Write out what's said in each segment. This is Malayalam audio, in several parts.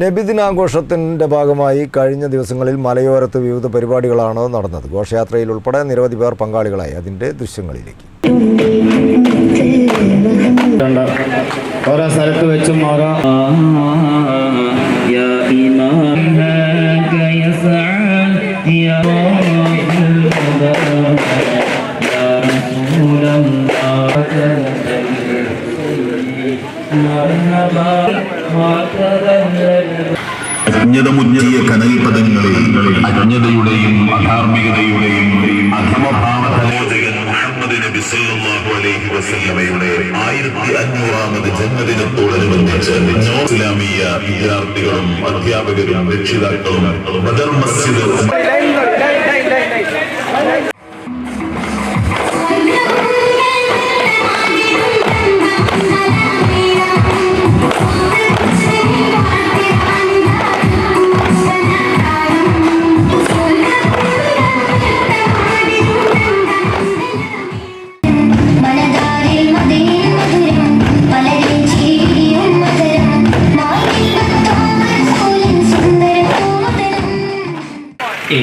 നബിദിനാഘോഷത്തിന്റെ ഭാഗമായി കഴിഞ്ഞ ദിവസങ്ങളിൽ മലയോരത്ത് വിവിധ പരിപാടികളാണ് നടന്നത്. ഘോഷയാത്രയിൽ ഉൾപ്പെടെ നിരവധി പേർ പങ്കാളികളായി. അതിന്റെ ദൃശ്യങ്ങളിലേക്ക്. ഓരോ സ്ഥലത്ത് വെച്ചും ഓരോ അജ്ഞതമുറ്റിയ കനൽപദങ്ങളിൽ അജ്ഞതയുടെയും അധാർമികതയുടെയും മുഹമ്മദ് നബി അലൈഹി വസല്ലമയുടെ ആയിരത്തി അഞ്ഞൂറാമത് ജന്മദിനത്തോടനുബന്ധിച്ച് വിദ്യാർത്ഥികളും അധ്യാപകരും രക്ഷിതാക്കളും ഈ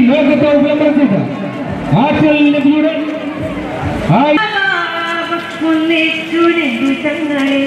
ലോകത്തെ ഉപലംബിച്ച ആറ്റൽ നബിയുടെ കുന്നിക്കുടെ ഭുജങ്ങളിൽ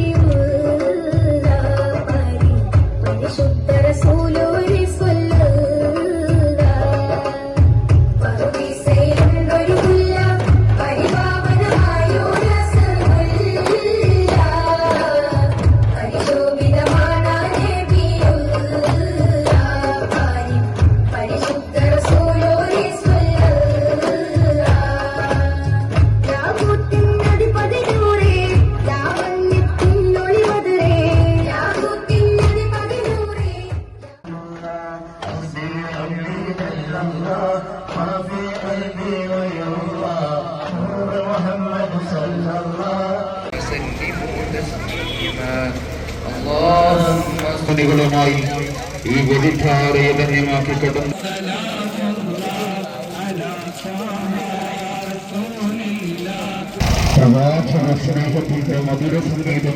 ുമായി ഈ വ്യതിധാരയെ ധന്യമാക്കി കടന്നു പ്രവാചക സ്നേഹത്തിന്റെ മധുര സംഗീതം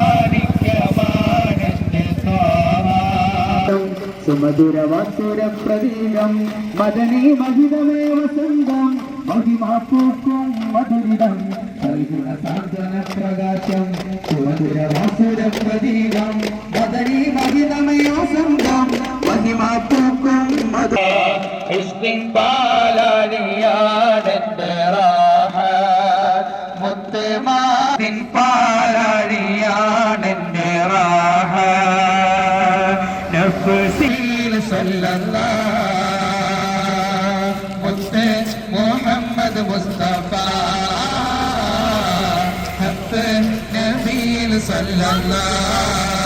സുമധുരവാസുര പ്രതീകം മദനീ മഹിതമേ വസന്തം. മഹിമാപ്പൂക്കും മധുരിതം. സാന്ത്വന പ്രകാശം സുമധുരവാസുരപ്രതീകം മദനീ മഹിതമേ വസന്തം. മഹിമാപ്പൂക്കും മധുരാ പാലാടിയാടെന്റെ മുഹമ്മദ് മുസ്തഫ. ഹത്ത് നബീൽ സല്ലല്ലാഹ്